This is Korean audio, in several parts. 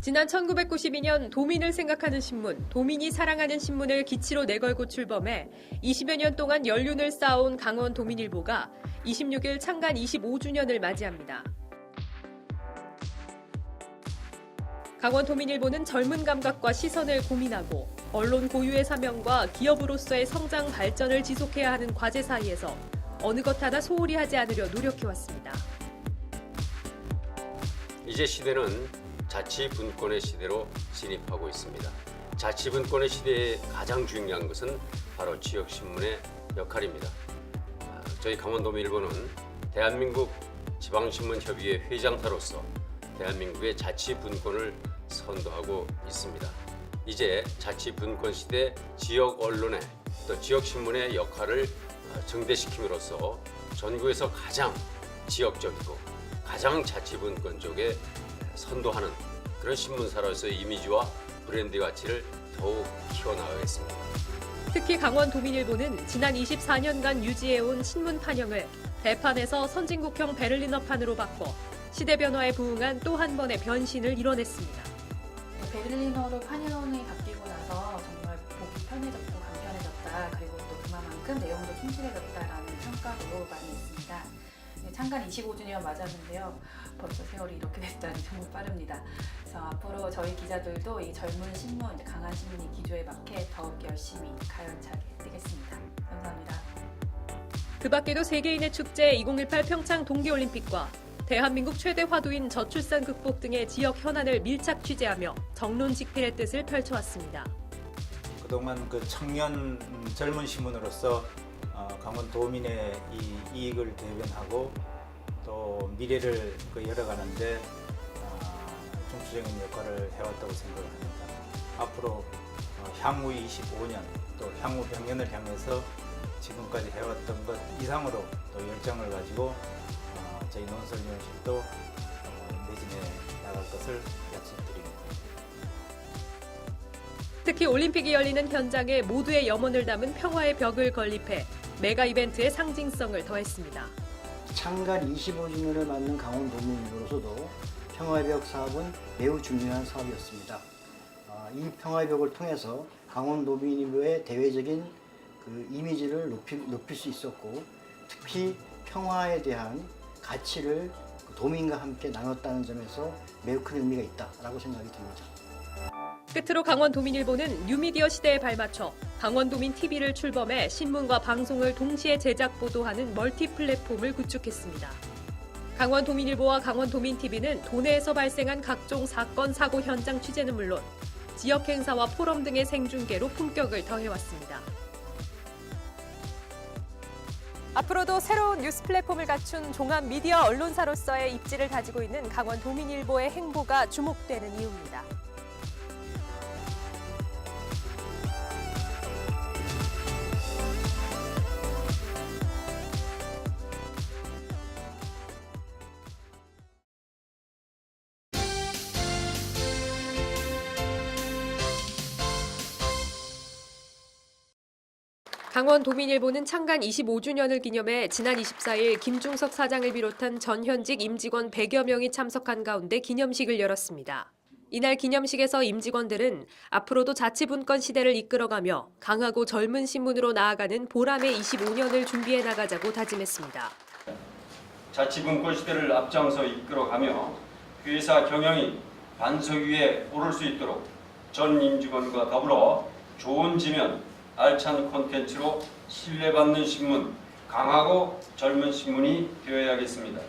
지난 1992년 도민을 생각하는 신문, 도민이 사랑하는 신문을 기치로 내걸고 출범해 20여 년 동안 연륜을 쌓아온 강원 도민일보가 26일 창간 25주년을 맞이합니다. 강원 도민일보는 젊은 감각과 시선을 고민하고 언론 고유의 사명과 기업으로서의 성장 발전을 지속해야 하는 과제 사이에서 어느 것 하나 소홀히 하지 않으려 노력해왔습니다. 이제 시대는 자치분권의 시대로 진입하고 있습니다. 자치분권의 시대의 가장 중요한 것은 바로 지역신문의 역할입니다. 아, 저희 강원도민일보는 대한민국 지방신문협의회 회장사로서 대한민국의 자치분권을 선도하고 있습니다. 이제 자치분권 시대 지역 언론의 또 지역신문의 역할을 아, 증대시킴으로써 전국에서 가장 지역적이고 가장 자치분권 쪽에 선도하는 그런 신문사로서의 이미지와 브랜드 가치를 더욱 키워나가겠습니다. 특히 강원 도민일보는 지난 24년간 유지해온 신문 판형을 대판에서 선진국형 베를리너판으로 바꿔 시대 변화에 부응한 또 한 번의 변신을 이뤄냈습니다. 베를리너로 판형이 바뀌고 나서 정말 보기 편해졌고 간편해졌다. 그리고 또 그만큼 내용도 충실해졌다라는 평가도 많이 있습니다. 네, 창간 25주년 맞았는데요. 벌써 세월이 이렇게 됐다니 정말 빠릅니다. 그래서 앞으로 저희 기자들도 이 젊은 신문, 강한 신문이 기조에 맞게 더욱 열심히 가열차게 뛰겠습니다. 감사합니다. 그 밖에도 세계인의 축제 2018 평창 동계올림픽과 대한민국 최대 화두인 저출산 극복 등의 지역 현안을 밀착 취재하며 정론 직필의 뜻을 펼쳐왔습니다. 그동안 그 청년 음, 젊은 신문으로서 어, 강원 도민의 이 이익을 대변하고 또 미래를 그 열어가는데 어, 중추적인 역할을 해왔다고 생각을 합니다. 앞으로 어, 향후 25년 또 향후 100년을 향해서 지금까지 해왔던 것 이상으로 또 열정을 가지고 어, 저희 논설위원실도 어, 매진해 나갈 것을 약속드립니다. 특히 올림픽이 열리는 현장에 모두의 염원을 담은 평화의 벽을 건립해 메가 이벤트의 상징성을 더했습니다. 창간 25주년을 맞는 강원 도민으로서도 평화의 벽 사업은 매우 중요한 사업이었습니다. 아, 이 평화의 벽을 통해서 강원 도민의 대외적인 그 이미지를 높이, 높일 수 있었고 특히 평화에 대한 가치를 그 도민과 함께 나눴다는 점에서 매우 큰 의미가 있다라고 생각이 듭니다. 끝으로 강원도민일보는 뉴미디어 시대에 발맞춰 강원도민 TV를 출범해 신문과 방송을 동시에 제작 보도하는 멀티 플랫폼을 구축했습니다. 강원도민일보와 강원도민TV는 도내에서 발생한 각종 사건, 사고 현장 취재는 물론 지역 행사와 포럼 등의 생중계로 품격을 더해왔습니다. 앞으로도 새로운 뉴스 플랫폼을 갖춘 종합 미디어 언론사로서의 입지를 가지고 있는 강원 도민일보의 행보가 주목되는 이유입니다. 강원 도민일보는 창간 25주년을 기념해 지난 24일 김중석 사장을 비롯한 전 현직 임직원 100여 명이 참석한 가운데 기념식을 열었습니다. 이날 기념식에서 임직원들은 앞으로도 자치분권 시대를 이끌어가며 강하고 젊은 신문으로 나아가는 보람의 25년을 준비해 나가자고 다짐했습니다. 자치분권 시대를 앞장서 이끌어가며 회사 경영이 반석 위에 오를 수 있도록 전 임직원과 더불어 좋은 지면, 알찬 콘텐츠로 신뢰받는 신문, 강하고 젊은 신문이 되어야겠습니다.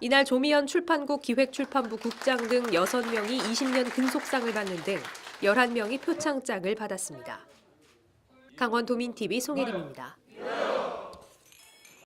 이날 조미연 출판국 기획출판부 국장 등 6명이 20년 근속상을 받는 등 11명이 표창장을 받았습니다. 강원도민TV 송혜림입니다.